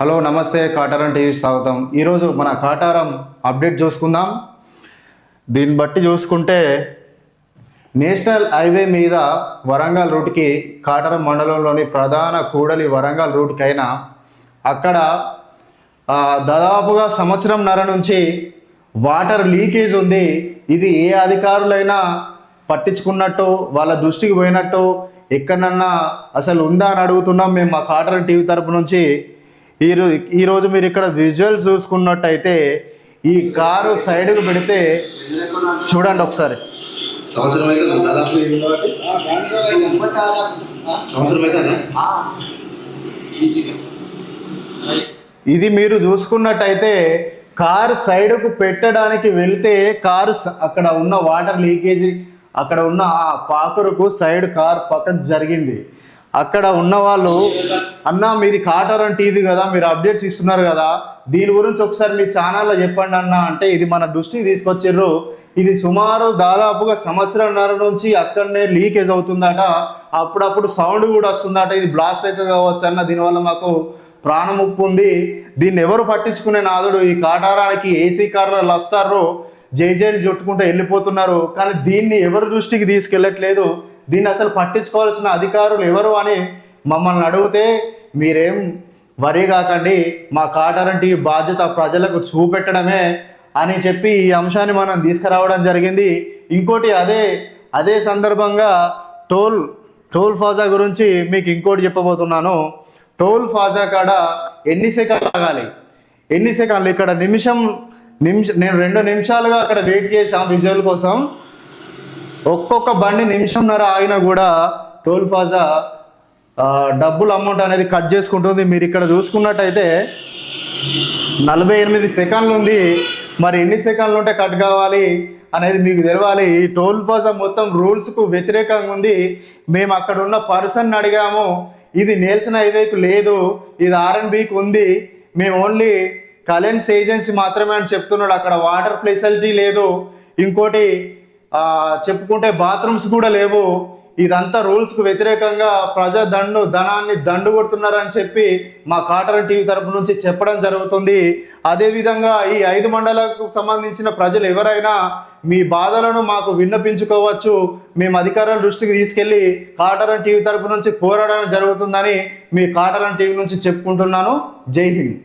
Hello నమస్తే Kataram TV స్వాగతం. ఈరోజు మన కాటారం అప్డేట్ చూసుకుందాం. దీన్ని బట్టి చూసుకుంటే నేషనల్ హైవే మీద వరంగల్ రూట్కి కాటారం మండలంలోని ప్రధాన కూడలి వరంగల్ రూట్కైనా అక్కడ దాదాపుగా సంవత్సరంన్నర నుంచి వాటర్ లీకేజ్ ఉంది. ఇది ఏ అధికారులైనా పట్టించుకున్నట్టు వాళ్ళ దృష్టికి పోయినట్టు ఎక్కడన్నా అసలు ఉందా అని అడుగుతున్నాం మేము మా కాటన్ టీవీ తరపు నుంచి. ఈరో ఈరోజు మీరు ఇక్కడ విజువల్స్ చూసుకున్నట్టయితే ఈ కారు సైడ్కు పెడితే చూడండి ఒకసారి. సంవత్సరం అయితే దాదాపు ఏమి కాబట్టి. సంవత్సరం అయితే ఇది మీరు చూసుకున్నట్టయితే కార్ సైడ్కు పెట్టడానికి వెళ్తే కారు అక్కడ ఉన్న వాటర్ లీకేజీ అక్కడ ఉన్న ఆ పాకురుకు సైడ్ కార్ పక్కకు జరిగింది. అక్కడ ఉన్నవాళ్ళు అన్న మీది కాటరన్ టీవీ కదా మీరు అప్డేట్స్ ఇస్తున్నారు కదా దీని గురించి ఒకసారి మీ ఛానల్లో చెప్పండి అన్న. అంటే ఇది మన దృష్టికి తీసుకొచ్చిర్రు. ఇది సుమారు దాదాపుగా సంవత్సరంన్నర నుంచి అక్కడనే లీకేజ్ అవుతుందట. అప్పుడప్పుడు సౌండ్ కూడా వస్తుందట. ఇది బ్లాస్ట్ అవుతుంది కావచ్చు అన్న దీనివల్ల మాకు ప్రాణముప్పు ఉంది. దీన్ని ఎవరు పట్టించుకునే నాదుడు? ఈ కాటారానికి ఏసీ కార్లు వస్తారు. జై జైలు చుట్టుకుంటూ వెళ్ళిపోతున్నారు. కానీ దీన్ని ఎవరి దృష్టికి తీసుకెళ్ళట్లేదు? దీన్ని అసలు పట్టించుకోవాల్సిన అధికారులు ఎవరు అని మమ్మల్ని అడిగితే మీరేం వరి కాకండి మా కాటారంటి బాధ్యత ప్రజలకు చూపెట్టడమే అని చెప్పి ఈ అంశాన్ని మనం తీసుకురావడం జరిగింది. ఇంకోటి అదే అదే సందర్భంగా టోల్ టోల్ ఫాజా గురించి మీకు ఇంకోటి చెప్పబోతున్నాను. టోల్ ఫాజా కాడ ఎన్ని సెకండ్లు ఆగాలి? ఎన్ని సెకండ్లు? ఇక్కడ నిమిషం నిమిషం నేను రెండు నిమిషాలుగా అక్కడ వెయిట్ చేశాను విజువల్ కోసం. ఒక్కొక్క బండి నిమిషంన్నర ఆగినా కూడా టోల్ ప్లాజా డబ్బులు డబ్బుల అమౌంట్ అనేది కట్ చేసుకుంటుంది. మీరు ఇక్కడ చూసుకున్నట్టయితే నలభై ఎనిమిది సెకండ్లు ఉంది. మరి ఎన్ని సెకండ్లు ఉంటే కట్ కావాలి అనేది మీకు తెలవాలి. టోల్ ప్లాజా మొత్తం రూల్స్కు వ్యతిరేకంగా ఉంది. మేము అక్కడ ఉన్న పర్సన్ అడిగాము ఇది నేల్సిన హైవేకు లేదు ఇది ఆర్ఎన్బికి ఉంది. మేము ఓన్లీ కలెన్స్ ఏజెన్సీ మాత్రమే అని చెప్తున్నాడు. అక్కడ వాటర్ ఫెసిలిటీ లేదు. ఇంకోటి చెప్పుకుంటే బాత్రూమ్స్ కూడా లేవు. ఇదంతా రూల్స్కు వ్యతిరేకంగా ప్రజా దండు ధనాన్ని దండు కొడుతున్నారని చెప్పి మా కాటన్ టీవీ తరపు నుంచి చెప్పడం జరుగుతుంది. అదేవిధంగా ఈ ఐదు మండలాలకు సంబంధించిన ప్రజలు ఎవరైనా మీ బాధలను మాకు విన్నపించుకోవచ్చు. మేము అధికారుల దృష్టికి తీసుకెళ్ళి కాటరన్ టీవీ తరపు నుంచి పోరాడడం జరుగుతుందని మీ కాటరన్ టీవీ నుంచి చెప్పుకుంటున్నాను. జై హింద్.